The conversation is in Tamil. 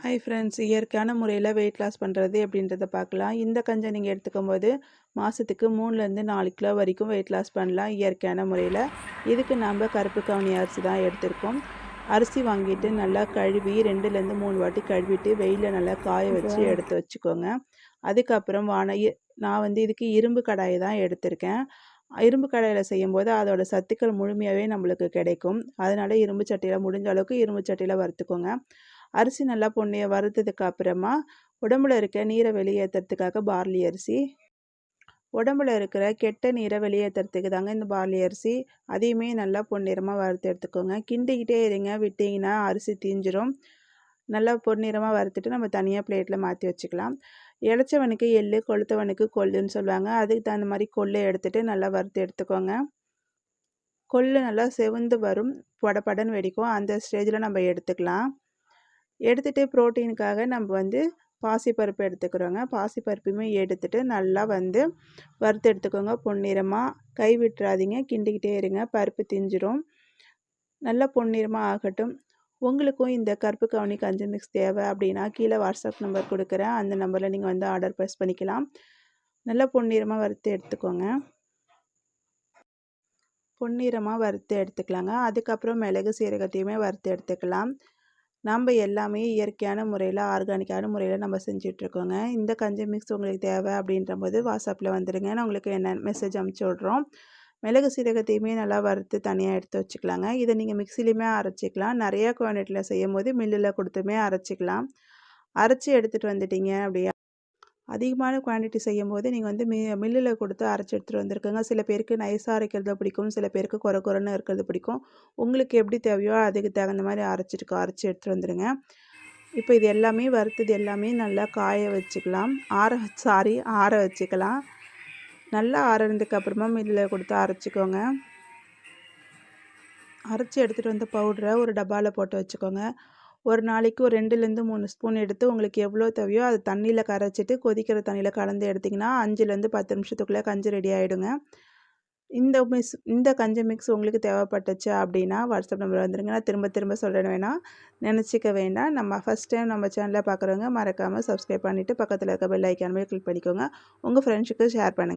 ஹாய் ஃப்ரெண்ட்ஸ் இயற்கையான முறையில் வெயிட் லாஸ் பண்ணுறது எப்படின்றத பார்க்கலாம். இந்த கஞ்சை நீங்கள் எடுத்துக்கும்போது மாதத்துக்கு மூணுலேருந்து நாலு கிலோ வரைக்கும் வெயிட் லாஸ் பண்ணலாம் இயற்கையான முறையில். இதுக்கு நம்ம கருப்பு கவுனி அரிசி தான் எடுத்திருக்கோம். அரிசி வாங்கிட்டு நல்லா கழுவி ரெண்டுலேருந்து மூணு வாட்டி கழுவிட்டு வெயிலில் நல்லா காய வச்சு எடுத்து வச்சுக்கோங்க. அதுக்கப்புறம் வான நான் வந்து இதுக்கு இரும்பு கடாயை தான் எடுத்திருக்கேன். இரும்பு கடாயில் செய்யும்போது அதோட சத்துக்கள் முழுமையாகவே நம்மளுக்கு கிடைக்கும். அதனால் இரும்பு சட்டியில் முடிஞ்ச அளவுக்கு இரும்பு சட்டியில் வறுத்துக்கோங்க. அரிசி நல்லா பொன்னியை வறுத்ததுக்கு அப்புறமா உடம்புல இருக்க நீரை வெளியேற்றுறதுக்காக பார்லி அரிசி. உடம்புல இருக்கிற கெட்ட நீரை வெளியேற்றுறதுக்கு தாங்க இந்த பார்லி அரிசி. அதையுமே நல்லா பொன்னிறமாக வறுத்து எடுத்துக்கோங்க. கிண்டிக்கிட்டே இருங்க. விட்டிங்கன்னா அரிசி தீஞ்சிரும். நல்லா பொன்னிறமாக வறுத்துட்டு நம்ம தனியாக பிளேட்டில் மாற்றி வச்சுக்கலாம். இளைச்சவனுக்கு எள் கொளுத்தவனுக்கு கொல்லுன்னு சொல்லுவாங்க. அதுக்கு தகுந்த மாதிரி கொள்ளை எடுத்துகிட்டு நல்லா வறுத்து எடுத்துக்கோங்க. கொள்ளு நல்லா செவந்து வரும். படப்படன்னு வெடிக்கும். அந்த ஸ்டேஜில் நம்ம எடுத்துக்கலாம். எடுத்துகிட்டு ப்ரோட்டீனுக்காக நம்ம வந்து பாசிப்பருப்பு எடுத்துக்கிறோங்க. பாசிப்பருப்பையுமே எடுத்துகிட்டு நல்லா வந்து வறுத்து எடுத்துக்கோங்க. பொன்னிறமாக கை விட்டுறாதீங்க. கிண்டிக்கிட்டே இருங்க. பருப்பு திஞ்சிரும். நல்லா பொன்னிறமாக ஆகட்டும். உங்களுக்கும் இந்த கருப்பு கவனி கஞ்சி மிக்ஸ் தேவை அப்படின்னா கீழே வாட்ஸ்அப் நம்பர் கொடுக்குறேன். அந்த நம்பரில் நீங்கள் வந்து ஆர்டர் ப்ரெஸ் பண்ணிக்கலாம். நல்லா பொன்னிறமாக வறுத்து எடுத்துக்கோங்க. பொன்னிறமாக வறுத்து எடுத்துக்கலாங்க. அதுக்கப்புறம் மிளகு சீரகத்தையுமே வறுத்து எடுத்துக்கலாம். நம்ம எல்லாமே இயற்கையான முறையில் ஆர்கானிக்கான முறையில் நம்ம செஞ்சிட்ருக்கோங்க. இந்த கஞ்சி மிக்ஸ் உங்களுக்கு தேவை அப்படின்ற போது வாட்ஸ்அப்பில் வந்துடுங்க நான் உங்களுக்கு என்ன மெசேஜ் அமுச்சு விட்றோம். மிளகு சீரகத்தையுமே நல்லா வறுத்து தனியாக எடுத்து வச்சுக்கலாங்க. இதை நீங்கள் மிக்சிலையுமே அரைச்சிக்கலாம். நிறையா குவான்டிட்டியில் செய்யும் போது மில்லில் கொடுத்துமே அரைச்சிக்கலாம். அரைச்சி எடுத்துகிட்டு வந்துட்டீங்க அப்படியா அதிகமான குவான்டிட்டி செய்யும் போது நீங்கள் வந்து மி மில்லில் கொடுத்து அரைச்சி எடுத்துகிட்டு வந்திருக்குங்க. சில பேருக்கு நைஸாக அரைக்கிறது பிடிக்கும். சில பேருக்கு குறை குறைன்னு இருக்கிறது பிடிக்கும். உங்களுக்கு எப்படி தேவையோ அதுக்கு தகுந்த மாதிரி அரைச்சிட்டு அரைச்சி எடுத்துகிட்டு வந்துடுங்க இப்போ இது எல்லாமே வறுத்தது எல்லாமே நல்லா காய வச்சுக்கலாம். ஆற சாரி ஆற வச்சுக்கலாம். நல்லா ஆறதுக்கு அப்புறமா மில்லில் கொடுத்து அரைச்சிக்கோங்க. அரைச்சி எடுத்துகிட்டு வந்த பவுடரை ஒரு டப்பாவில் போட்டு வச்சுக்கோங்க. ஒரு நாளைக்கு ஒரு ரெண்டுலேருந்து மூணு ஸ்பூன் எடுத்து உங்களுக்கு எவ்வளோ தேவையோ அது தண்ணியில் கரைச்சிட்டு கொதிக்கிற தண்ணியில் கலந்து எடுத்திங்கன்னா அஞ்சுலேருந்து பத்து நிமிஷத்துக்குள்ளே கஞ்சி ரெடி ஆகிடுங்க இந்த மிக்ஸ் இந்த கஞ்சி மிக்ஸ் உங்களுக்கு தேவைப்பட்டுச்சு அப்படின்னா வாட்ஸ்அப் நம்பர் வந்துடுங்க நான் திரும்ப திரும்ப சொல்கிறேன் வேணாம் நினச்சிக்க வேண்டாம். நம்ம ஃபஸ்ட் டைம் நம்ம சேனலில் பார்க்குறவங்க மறக்காமல் சப்ஸ்கிரைப் பண்ணிவிட்டு பக்கத்தில் இருக்க பெல் ஐக்கானுமே கிளிக் பண்ணிக்கோங்க. உங்கள் ஃப்ரெண்ட்ஸுக்கு ஷேர் பண்ணுங்கள்